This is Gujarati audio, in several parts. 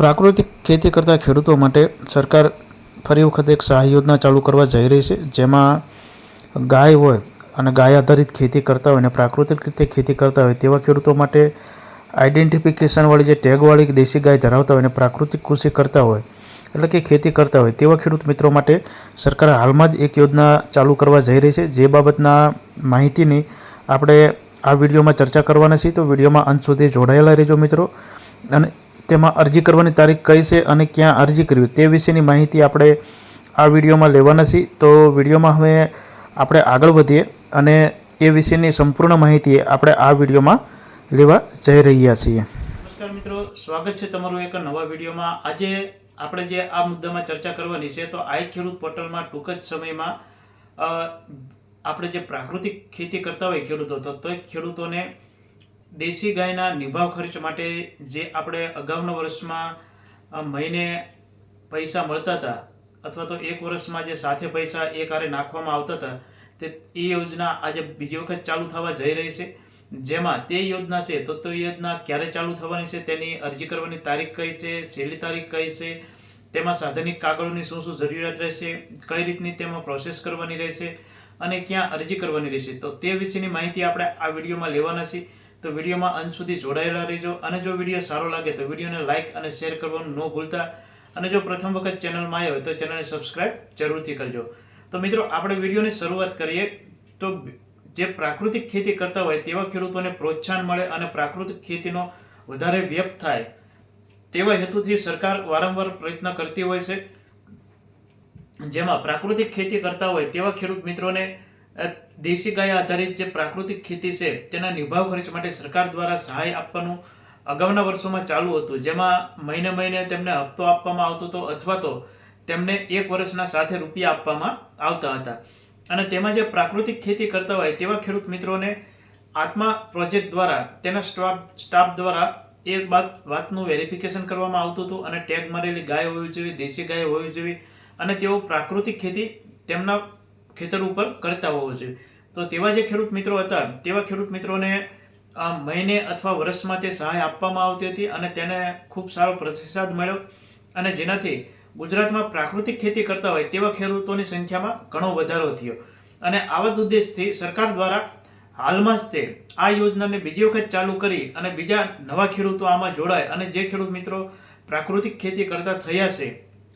પ્રાકૃતિક ખેતી કરતા ખેડૂતો માટે સરકાર ફરી વખત એક સહાય યોજના ચાલુ કરવા જઈ રહી છે, જેમાં ગાય હોય અને ગાય આધારિત ખેતી કરતા હોય અને પ્રાકૃતિક રીતે ખેતી કરતા હોય તેવા ખેડૂતો માટે આઈડેન્ટિફિકેશનવાળી જે ટેગવાળી દેશી ગાય ધરાવતા હોય અને પ્રાકૃતિક કૃષિ કરતા હોય, એટલે કે ખેતી કરતા હોય તેવા ખેડૂત મિત્રો માટે સરકાર હાલમાં જ એક યોજના ચાલુ કરવા જઈ રહી છે. જે બાબતના માહિતીની આપણે આ વિડીયોમાં ચર્ચા કરવાના છીએ, તો વિડીયોમાં અંત સુધી જોડાયેલા રહેજો મિત્રો. અને તેમાં અરજી કરવાની તારીખ કઈ છે અને ક્યાં અરજી કરવી તે વિશેની માહિતી આપણે આ વિડીયોમાં લેવાના છીએ. તો વિડીયોમાં હવે આપણે આગળ વધીએ અને એ વિશેની સંપૂર્ણ માહિતી આપણે આ વિડીયોમાં લેવા જઈ રહ્યા છીએ. નમસ્કાર મિત્રો, સ્વાગત છે તમારું એક નવા વિડીયોમાં. આજે આપણે જે આ મુદ્દામાં ચર્ચા કરવાની છે તો આઈ ખેડૂત પોર્ટલમાં ટૂંક જ સમયમાં આપણે જે પ્રાકૃતિક ખેતી કરતા હોય ખેડૂતો, તો ખેડૂતોને દેશી ગાયના નિભાવ ખર્ચ માટે જે આપણે અગાઉના વર્ષમાં મહિને પૈસા મળતા હતા, અથવા તો એક વર્ષમાં જે સાથે પૈસા એક હારે નાખવામાં આવતા હતા, તે, એ યોજના આજે બીજી વખત ચાલુ થવા જઈ રહી છે. જેમાં તે યોજના છે, તો તે યોજના ક્યારે ચાલુ થવાની છે તેની અરજી કરવાની તારીખ કઈ છે, છેલ્લી તારીખ કઈ છે, તેમાં સાધનિક કાગળોની શું શું જરૂરિયાત રહેશે, કઈ રીતની તેમાં પ્રોસેસ કરવાની રહેશે, અને ક્યાં અરજી કરવાની રહેશે. તો તે વિશેની માહિતી આપણે આ વિડીયોમાં લેવાના છીએ. તો વિડીયોમાં અંત સુધી જોડાયેલા રહેજો. અને જો વીડિયો સારો લાગે તો વિડીયોને લાઇક અને શેર કરવાનું ન ભૂલતા. અને જો પ્રથમ વખત ચેનલમાં આવ્યો હોય તો ચેનલને સબસ્ક્રાઇબ જરૂરથી કરજો. તો મિત્રો, આપણે વિડીયોની શરૂઆત કરીએ. તો જે પ્રાકૃતિક ખેતી કરતા હોય તેવા ખેડૂતોને પ્રોત્સાહન મળે અને પ્રાકૃતિક ખેતીનો વધારે વ્યપ થાય તેવા હેતુથી સરકાર વારંવાર પ્રયત્ન કરતી હોય છે. જેમાં પ્રાકૃતિક ખેતી કરતા હોય તેવા ખેડૂત મિત્રોને દેશી ગાય આધારિત જે પ્રાકૃતિક ખેતી છે, તેના નિભાવ ખર્ચ માટે સરકાર દ્વારા સહાય આપવાનું અગાઉના વર્ષોમાં ચાલુ હતું. જેમાં મહિને મહિને તેમને હપ્તો આપવામાં આવતો હતો અથવા તો તેમને એક વર્ષના સાથે રૂપિયા આપવામાં આવતા હતા. અને તેમાં જે પ્રાકૃતિક ખેતી કરતા હોય તેવા ખેડૂત મિત્રોને આત્મા પ્રોજેક્ટ દ્વારા, તેના સ્ટાફ સ્ટાફ દ્વારા એ વાત વાતનું વેરિફિકેશન કરવામાં આવતું હતું અને ટેગ મારેલી ગાય હોવી જોઈએ, દેશી ગાય હોવી જોઈએ અને તેઓ પ્રાકૃતિક ખેતી તેમના ખેતર ઉપર કરતા હોવો જોઈએ. તો તેવા જે ખેડૂત મિત્રો હતા, તેવા ખેડૂત મિત્રોને આ મહિને અથવા વર્ષમાં તે સહાય આપવામાં આવતી હતી અને તેને ખૂબ સારો પ્રતિસાદ મળ્યો. અને જેનાથી ગુજરાતમાં પ્રાકૃતિક ખેતી કરતા હોય તેવા ખેડૂતોની સંખ્યામાં ઘણો વધારો થયો. અને આવા ઉદ્દેશથી સરકાર દ્વારા હાલમાં જ તે આ યોજનાને બીજી વખત ચાલુ કરી અને બીજા નવા ખેડૂતો આમાં જોડાય અને જે ખેડૂત મિત્રો પ્રાકૃતિક ખેતી કરતા થયા છે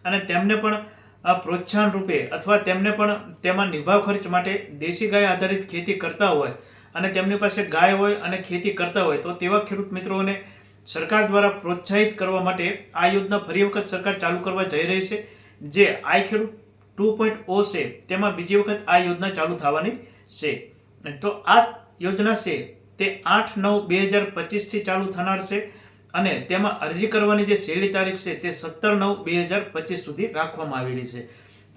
અને તેમને પણ પ્રોત્સાહન રૂપે અથવા તેમને પણ તેમાં નિભાવ ખર્ચ માટે દેશી ગાય આધારિત ખેતી કરતા હોય અને તેમની પાસે ગાય હોય અને ખેતી કરતા હોય, તો તેવા ખેડૂત મિત્રોને સરકાર દ્વારા પ્રોત્સાહિત કરવા માટે આ યોજના ફરી વખત સરકાર ચાલુ કરવા જઈ રહી છે, જે આઈ ખેડૂત ટુ પોઈન્ટ ઓ છે, તેમાં બીજી વખત આ યોજના ચાલુ થવાની છે. તો આ યોજના છે, તે આઠ નવ બે હજાર પચીસથી ચાલુ થનાર છે અને તેમાં અરજી કરવાની જે છેલ્લી તારીખ છે તે સત્તર નવ બે હજાર પચીસ સુધી રાખવામાં આવેલી છે.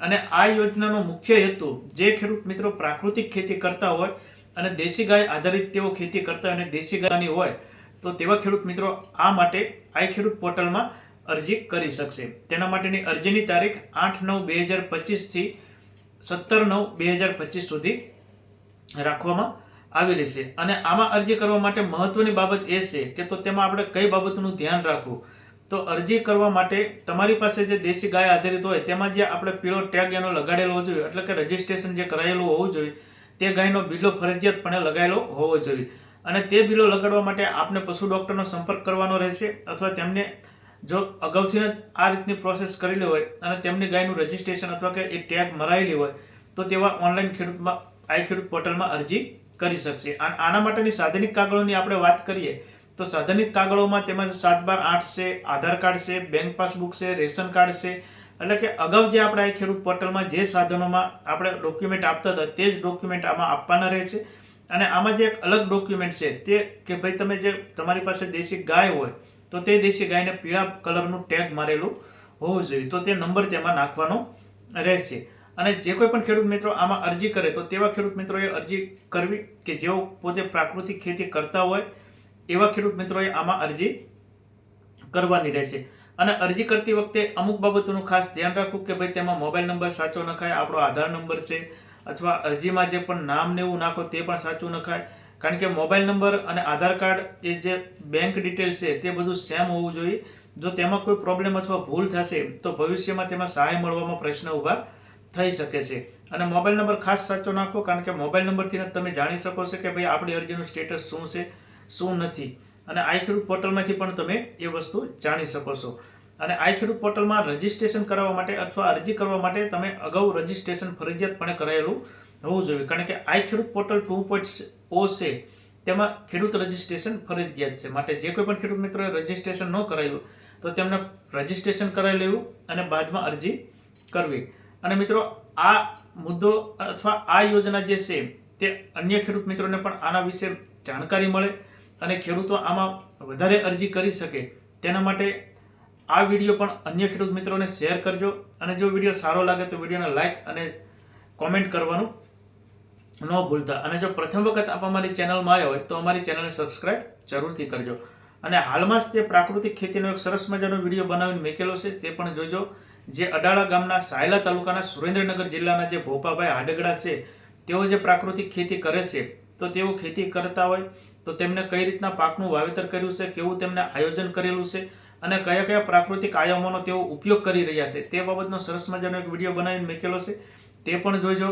અને આ યોજનાનો મુખ્ય હેતુ જે ખેડૂત મિત્રો પ્રાકૃતિક ખેતી કરતા હોય અને દેશી ગાય આધારિત તેઓ ખેતી કરતા અને દેશી ગાયની હોય, તો તેવા ખેડૂત મિત્રો આ માટે આઈ ખેડૂત પોર્ટલમાં અરજી કરી શકશે. તેના માટેની અરજીની તારીખ આઠ નવ બે હજાર પચીસથી સત્તર નવ બે હજાર પચીસ સુધી રાખવામાં આવેલી છે. અને આમાં અરજી કરવા માટે મહત્વની બાબત એ છે કે તો તેમાં આપણે કઈ બાબતનું ધ્યાન રાખવું. તો અરજી કરવા માટે તમારી પાસે જે દેશી ગાય આધારિત હોય, તેમાં જે આપણે પીળો ટેગ એનો લગાડેલો હોવો જોઈએ, એટલે કે રજિસ્ટ્રેશન જે કરાયેલું હોવું જોઈએ, તે ગાયનો બિલો ફરજિયાતપણે લગાવેલો હોવો જોઈએ. અને તે બિલો લગાડવા માટે આપને પશુ ડૉક્ટરનો સંપર્ક કરવાનો રહેશે, અથવા તેમને જો અગાઉથી આ રીતની પ્રોસેસ કરેલી હોય અને તેમની ગાયનું રજિસ્ટ્રેશન અથવા કે એ ટેગ મરાયેલી હોય, તો તેવા ઓનલાઈન ખેડૂતમાં, આઈ ખેડૂત પોર્ટલમાં અરજી કરી શકશે. આના માટેની સાધનિક કાગળોની આપણે વાત કરીએ, તો સાધનિક કાગળોમાં તેમાં સાત બાર આઠ છે, આધાર કાર્ડ છે, બેંક પાસબુક છે, રેશન કાર્ડ છે. એટલે કે અગાઉ જે આપણે આ ખેડૂત પોર્ટલમાં જે સાધનોમાં આપણે ડોક્યુમેન્ટ આપતા હતા, તે જ ડોક્યુમેન્ટ આમાં આપવાના રહેશે. અને આમાં જે એક અલગ ડોક્યુમેન્ટ છે, તે કે ભાઈ તમે જે તમારી પાસે દેશી ગાય હોય, તો તે દેશી ગાયને પીળા કલરનું ટેગ મારેલું હોવું જોઈએ. તો તે નંબર તેમાં નાખવાનો રહેશે. અને જે કોઈ પણ ખેડૂત મિત્રો આમાં અરજી કરે, તો તેવા ખેડૂત મિત્રોએ અરજી કરવી કે જેઓ પોતે પ્રાકૃતિક ખેતી કરતા હોય, એવા ખેડૂત મિત્રોએ આમાં અરજી કરવાની રહેશે. અને અરજી કરતી વખતે અમુક બાબતોનું ખાસ ધ્યાન રાખવું કે ભાઈ તેમાં મોબાઈલ નંબર સાચો નખાય આપણો આધાર નંબર છે, અથવા અરજીમાં જે પણ નામ ને એવું નાખો તે પણ સાચું નખાય કારણ કે મોબાઈલ નંબર અને આધાર કાર્ડ એ જે બેંક ડિટેલ છે, તે બધું સેમ હોવું જોઈએ. જો તેમાં કોઈ પ્રોબ્લેમ અથવા ભૂલ થશે, તો ભવિષ્યમાં તેમાં સહાય મળવામાં પ્રશ્ન ઊભા થઈ શકે છે. અને મોબાઈલ નંબર ખાસ સાચો નાખો, કારણ કે મોબાઈલ નંબરથી તમે જાણી શકો છો કે ભાઈ આપણી અરજીનું સ્ટેટસ શું છે, શું નથી. અને આઈ ખેડૂત પોર્ટલમાંથી પણ તમે એ વસ્તુ જાણી શકો છો. અને આઈ ખેડૂત પોર્ટલમાં રજિસ્ટ્રેશન કરાવવા માટે અથવા અરજી કરવા માટે તમે અગાઉ રજિસ્ટ્રેશન ફરજિયાતપણે કરાયેલું હોવું જોઈએ. કારણ કે આઈ ખેડૂત પોર્ટલ ટુ પોઈન્ટ ઓ છે, તેમાં ખેડૂત રજિસ્ટ્રેશન ફરજિયાત છે. માટે જે કોઈ પણ ખેડૂત મિત્રોએ રજિસ્ટ્રેશન ન કરાવ્યું, તો તેમને રજિસ્ટ્રેશન કરાવી લેવું અને બાદમાં અરજી કરવી. અને મિત્રો, આ મુદ્દો અથવા આ યોજના જે છે, તે અન્ય ખેડૂત મિત્રોને પણ આના વિશે જાણકારી મળે અને ખેડૂતો આમાં વધારે અરજી કરી શકે. તેના માટે આ વીડિયો પણ અન્ય ખેડૂત મિત્રોને શેર કરજો અને જો વીડિયો સારો લાગે તો વિડીયોને લાઇક અને કોમેન્ટ કરવાનું ન ભૂલતા. અને જો પ્રથમ વખત આપ અમારી ચેનલમાં આવ્યા હોય તો અમારી ચેનલને સબસ્ક્રાઇબ જરૂરથી કરજો. અને હાલમાં જ તે પ્રાકૃતિક ખેતીનો એક સરસ મજાનો વીડિયો બનાવીને મેકેલો છે, તે પણ જોજો. જે અડાળા ગામના સાયલા તાલુકાના સુરેન્દ્રનગર જિલ્લાના જે ભોપાભાઈ હાડગડા છે, તેઓ જે પ્રાકૃતિક ખેતી કરે છે, તો તેઓ ખેતી કરતા હોય, તો તેમને કઈ રીતના પાકનું વાવેતર કર્યું છે, કેવું તેમને આયોજન કરેલું છે, અને કયા કયા પ્રાકૃતિક આયામોનો તેઓ ઉપયોગ કરી રહ્યા છે, તે બાબતનો સરસ મજાનો એક વીડિયો બનાવીને મૂકેલો છે, તે પણ જોઈજો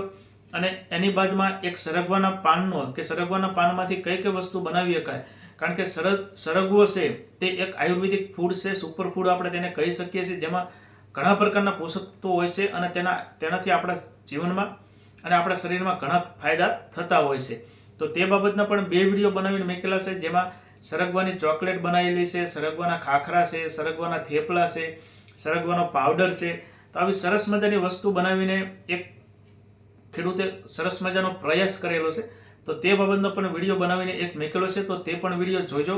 અને એની બાદમાં એક સરગવાના પાનનો, કે સરગવાના પાનમાંથી કઈ કઈ વસ્તુ બનાવી શકાય, કારણ કે સરગ, સરગવો છે, તે એક આયુર્વેદિક ફૂડ છે, સુપર ફૂડ આપણે તેને કહી શકીએ છીએ, જેમાં ઘણા પ્રકારના પોષક તત્વો હોય છે અને તેના, તેનાથી આપણા જીવનમાં અને આપણા શરીરમાં ઘણા ફાયદા થતા હોય છે. તો તે બાબતના પણ બે વીડિયો બનાવીને મેકેલા છે, જેમાં સરગવાની ચોકલેટ બનાવેલી છે, સરગવાના ખાખરા છે, સરગવાના થેપલા છે, સરગવાનો પાવડર છે. તો આવી સરસ મજાની વસ્તુ બનાવીને એક ખેડૂતે સરસ મજાનો પ્રયાસ કરેલો છે. તો તે બાબતનો પણ વીડિયો બનાવીને એક મેકેલો છે. તો તે પણ વીડિયો જોજો.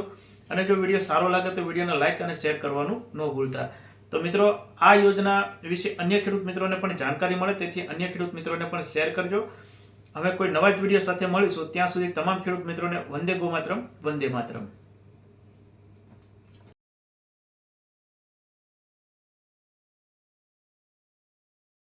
અને જો વીડિયો સારો લાગે તો વિડીયોને લાઇક અને શેર કરવાનું ન ભૂલતા. તો મિત્રો, આ યોજના વિશે અન્ય ખેડૂત મિત્રોને પણ જાણકારી મળે, તેથી અન્ય ખેડૂત મિત્રોને પણ શેર કરજો. હવે કોઈ નવા જ વીડિયો સાથે મળીશું, ત્યાં સુધી તમામ ખેડૂત મિત્રોને વંદે ગો માતરમ વંદે માતરમ.